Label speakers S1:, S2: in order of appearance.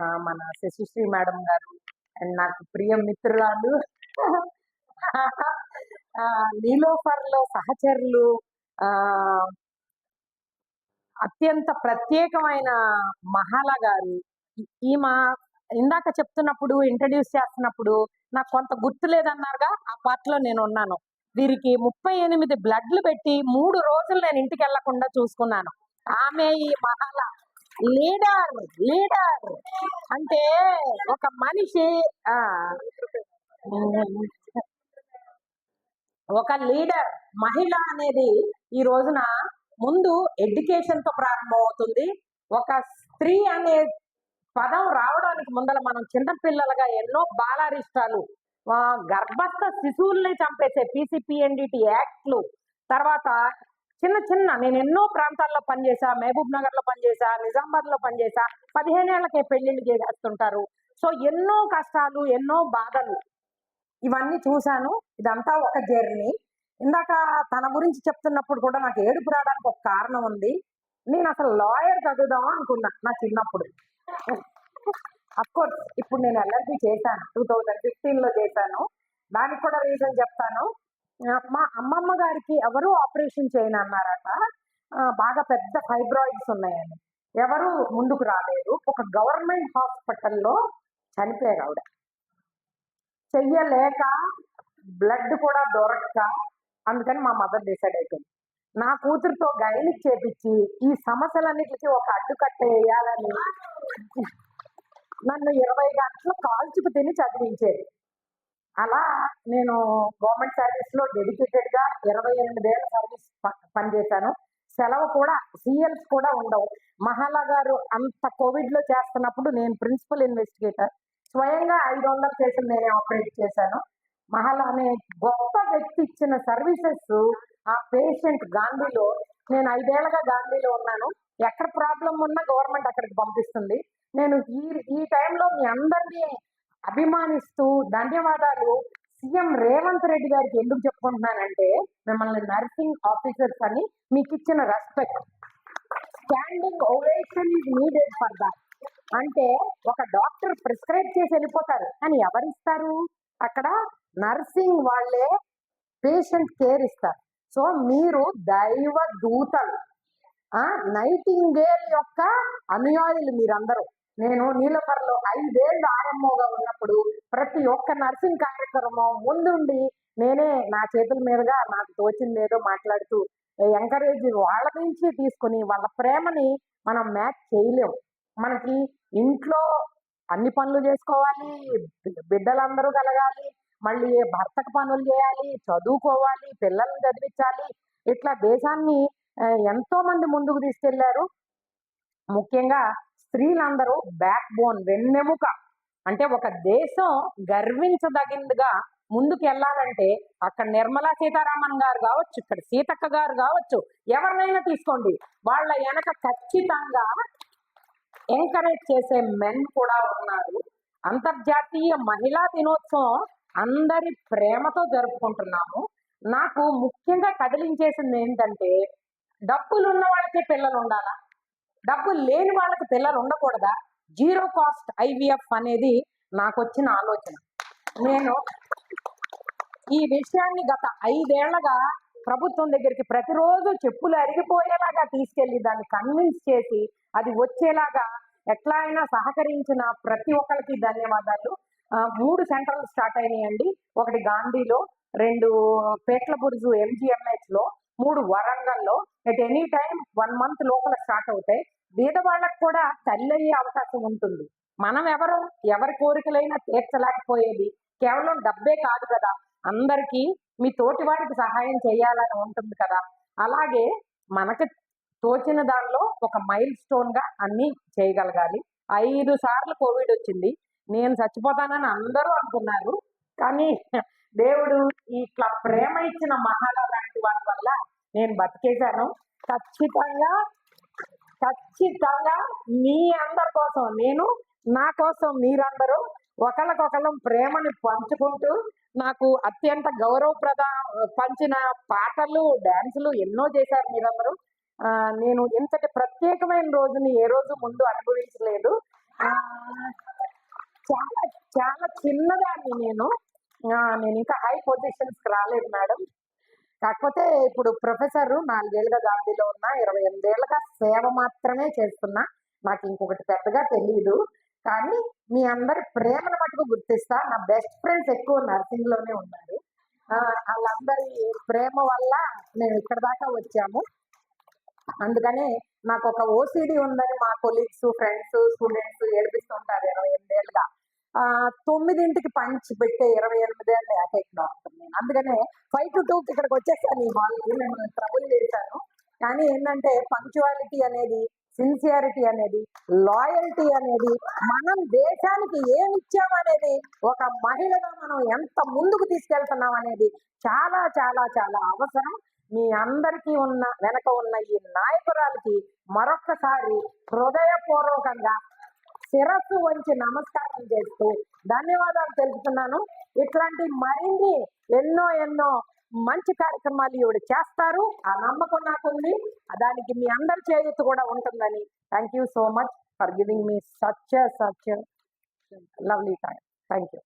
S1: మన శశిశ్రీ మేడం గారు అండ్ నాకు ప్రియ మిత్రురాలు. ఆ, నీలోఫర్లో సహచరులు అత్యంత ప్రత్యేకమైన మహాల గారు. ఈమె ఇందాక చెప్తున్నప్పుడు ఇంట్రడ్యూస్ చేస్తున్నప్పుడు నాకు కొంత గుర్తు లేదన్నారుగా ఆ పార్ట్ నేను ఉన్నాను వీరికి ముప్పై ఎనిమిది బ్లడ్లు పెట్టి మూడు రోజులు నేను ఇంటికి వెళ్ళకుండా చూసుకున్నాను. ఆమె ఈ మహాల లీడర్ లీడర్. అంటే ఒక మనిషి ఒక లీడర్ మహిళ అనేది ఈ రోజున ముందు ఎడ్యుకేషన్తో ప్రారంభమవుతుంది. ఒక స్త్రీ అనే పదం రావడానికి ముందర మనం చిన్నపిల్లలుగా ఎన్నో బాలారిష్టాలు గర్భస్థ శిశువుల్ని చంపేసే పీసీపీఎన్డిటి యాక్ట్లు తర్వాత చిన్న చిన్న నేను ఎన్నో ప్రాంతాల్లో పనిచేసా మహబూబ్ నగర్లో పనిచేసా నిజామాబాద్లో పనిచేసా పదిహేనేళ్ళకే పెళ్ళిళ్ళు చేసేస్తుంటారు. సో ఎన్నో కష్టాలు ఎన్నో బాధలు. ఇవన్నీ చూశాను. ఇదంతా ఒక జర్నీ. ఇందాక తన గురించి చెప్తున్నప్పుడు కూడా నాకు ఏడుపు రావడానికి ఒక కారణం ఉంది. నేను అసలు లాయర్ చదువుదాం అనుకున్నా నా చిన్నప్పుడు. అఫ్కోర్స్ ఇప్పుడు నేను ఎల్ఎల్బి చేశాను. టూ థౌజండ్ ఫిఫ్టీన్లో చేశాను. దానికి కూడా రీజన్ చెప్తాను. మా అమ్మమ్మ గారికి ఎవరు ఆపరేషన్ చేయను అన్నారట బాగా పెద్ద ఫైబ్రాయిడ్స్ ఉన్నాయని. ఎవరు ముందుకు రాలేదు. ఒక గవర్నమెంట్ హాస్పిటల్లో చనిపోయారు ఆవిడ. చెయ్యలేక బ్లడ్ కూడా దొరక్క అందుకని మా మదర్ డిసైడ్ అయిపోయింది. నా కూతురుతో గైనిక్ చేపించి ఈ సమస్యలన్నిటికీ ఒక అడ్డుకట్ట వేయాలని నన్ను ఇరవై గంటలు కాల్చుకు తిని చదివించేది. అలా నేను గవర్నమెంట్ సర్వీస్లో డెడికేటెడ్గా ఇరవై ఎనిమిది ఏళ్ళ సర్వీస్ ప- పనిచేశాను. సెలవు కూడా సీఎల్స్ కూడా ఉండవు. మహాలా గారు అంత కోవిడ్లో చేస్తున్నప్పుడు నేను ప్రిన్సిపల్ ఇన్వెస్టిగేటర్ స్వయంగా ఐదు వందల కేసులు నేనే ఆపరేట్ చేశాను. మహాలా అనే గొప్ప వ్యక్తి ఇచ్చిన సర్వీసెస్ ఆ పేషెంట్ గాంధీలో నేను ఐదేళ్ళగా గాంధీలో ఉన్నాను. ఎక్కడ ప్రాబ్లం ఉన్నా గవర్నమెంట్ అక్కడికి పంపిస్తుంది. నేను ఈ ఈ టైంలో మీ అందరినీ అభిమానిస్తూ ధన్యవాదాలు. సీఎం రేవంత్ రెడ్డి గారికి ఎందుకు చెప్పుకుంటున్నానంటే మిమ్మల్ని నర్సింగ్ ఆఫీసర్స్ అని మీకు ఇచ్చిన respect standing ovation is needed for that అంటే ఒక డాక్టర్ ప్రిస్క్రైబ్ చేసి వెళ్ళిపోతారు. కానీ ఎవరిస్తారు? అక్కడ నర్సింగ్ వాళ్ళే పేషెంట్ కేర్ ఇస్తారు. సో మీరు దైవ దూతలు. నైటింగేల్ యొక్క అనుయాయులు మీరందరూ. నేను నీలఫర్లో ఐదేళ్ళు ఆరంభంగా ఉన్నప్పుడు ప్రతి ఒక్క నర్సింగ్ కార్యక్రమం ముందుండి నేనే నా చేతుల మీదుగా నాకు తోచింది ఏదో మాట్లాడుతూ ఎంకరేజ్ వాళ్ళ నుంచి తీసుకుని వాళ్ళ ప్రేమని మనం మ్యాచ్ చేయలేం. మనకి ఇంట్లో అన్ని పనులు చేసుకోవాలి బిడ్డలందరూ కలగాలి మళ్ళీ భర్తకు పనులు చేయాలి చదువుకోవాలి పిల్లల్ని చదివించాలి. ఇట్లా దేశాన్ని ఎంతో మంది ముందుకు తీసుకెళ్ళారు. ముఖ్యంగా స్త్రీలందరూ బ్యాక్ బోన్ వెన్నెముక. అంటే ఒక దేశం గర్వించదగిందిగా ముందుకు వెళ్ళాలంటే అక్కడ నిర్మలా సీతారామన్ గారు కావచ్చు ఇక్కడ సీతక్క గారు కావచ్చు ఎవరినైనా తీసుకోండి. వాళ్ళ వెనక ఖచ్చితంగా ఎంకరేజ్ చేసే మెన్ కూడా ఉన్నారు. అంతర్జాతీయ మహిళా దినోత్సవం అందరి ప్రేమతో జరుపుకుంటున్నాము. నాకు ముఖ్యంగా కదిలించేసింది ఏంటంటే డబ్బులు ఉన్న వాళ్ళకే పిల్లలు ఉండాలా డబ్బులు లేని వాళ్ళకి పిల్లలు ఉండకూడదా? జీరో కాస్ట్ ఐవీఎఫ్ అనేది నాకు వచ్చిన ఆలోచన. నేను ఈ విషయాన్ని గత ఐదేళ్ళగా ప్రభుత్వం దగ్గరికి ప్రతిరోజు చెప్పులు అరిగిపోయేలాగా తీసుకెళ్ళి దాన్ని కన్విన్స్ చేసి అది వచ్చేలాగా ఎట్లా అయినా సహకరించిన ప్రతి ఒక్కరికి ధన్యవాదాలు. మూడు సెంటర్లు స్టార్ట్ అయినాయండి. ఒకటి గాంధీలో రెండు పేట్ల బుర్జు ఎంజిఎంహెచ్లో మూడు వరంగల్లో. At any time one month లోపల స్టార్ట్ అవుతాయి. బీదవాళ్ళకు కూడా తల్లి అయ్యే అవకాశం ఉంటుంది. మనం ఎవరు? ఎవరి కోరికలైనా తీర్చలేకపోయేది. కేవలం డబ్బే కాదు కదా. అందరికీ మీ తోటి వారికి సహాయం చేయాలని ఉంటుంది కదా. అలాగే మనకి తోచిన దానిలో ఒక మైల్ స్టోన్గా చేయగలగాలి. ఐదు సార్లు కోవిడ్ వచ్చింది. నేను చచ్చిపోతానని అందరూ అనుకున్నారు. కానీ దేవుడు ఇట్లా ప్రేమ ఇచ్చిన మహాల లాంటి వాటి వల్ల నేను బతికేశాను. ఖచ్చితంగా ఖచ్చితంగా మీ అందరి కోసం నేను నా కోసం మీరందరూ ఒకళ్ళకొకళ్ళం ప్రేమని పంచుకుంటూ నాకు అత్యంత గౌరవప్రద పంచిన పాటలు డాన్సులు ఎన్నో చేశారు మీరందరూ. నేను ఇంతటి ప్రత్యేకమైన రోజుని ఏ రోజు ముందు అనుభవించలేదు. చాలా చాలా చిన్నదాన్ని నేను. నేను ఇంకా హై పొజిషన్స్కి రాలేదు మేడం. కాకపోతే ఇప్పుడు ప్రొఫెసర్ నాలుగేళ్ళుగా గాంధీలో ఉన్నా ఇరవై ఎనిమిదేళ్ళుగా సేవ మాత్రమే చేస్తున్నా. నాకు ఇంకొకటి పెద్దగా తెలియదు కానీ మీ అందరి ప్రేమను మటుకు గుర్తిస్తా. నా బెస్ట్ ఫ్రెండ్స్ ఎక్కువ నర్సింగ్లోనే ఉన్నారు. ఆ, వాళ్ళందరి ప్రేమ వల్ల మేము ఇక్కడ దాకా వచ్చాము. అందుకనే నాకు ఒక ఓసిడి ఉందని మా కొలీగ్స్ ఫ్రెండ్స్ స్టూడెంట్స్ ఏడిపిస్తుంటారు ఇరవై ఎనిమిదేళ్ళుగా ఆ, తొమ్మిదింటికి పంచి పెట్టే ఇరవై ఎనిమిదేళ్ళ ఏకైక డాక్టర్ అందుకనే ఫైవ్ టు టూకి ఇక్కడికి వచ్చేసాను ఈ నేను ట్రబుల్ చేశాను. కానీ ఏంటంటే పంక్చువాలిటీ అనేది సిన్సియారిటీ అనేది లాయల్టీ అనేది మనం దేశానికి ఏమి ఇచ్చామనేది ఒక మహిళగా మనం ఎంత ముందుకు తీసుకెళ్తున్నాం అనేది చాలా చాలా చాలా అవసరం. మీ అందరికీ ఉన్న వెనక ఉన్న ఈ నాయకురాలకి మరొక్కసారి హృదయపూర్వకంగా శిరస్సు వంచి నమస్కారం చేస్తూ ధన్యవాదాలు తెలుపుతున్నాను. ఇట్లాంటి మరిన్ని ఎన్నో ఎన్నో మంచి కార్యక్రమాలు ఈవిడ చేస్తారు. ఆ నమ్మకం నాకుంది. దానికి మీ అందరి చేయూత కూడా ఉంటుందని thank you so much for giving me such such lovely time thank you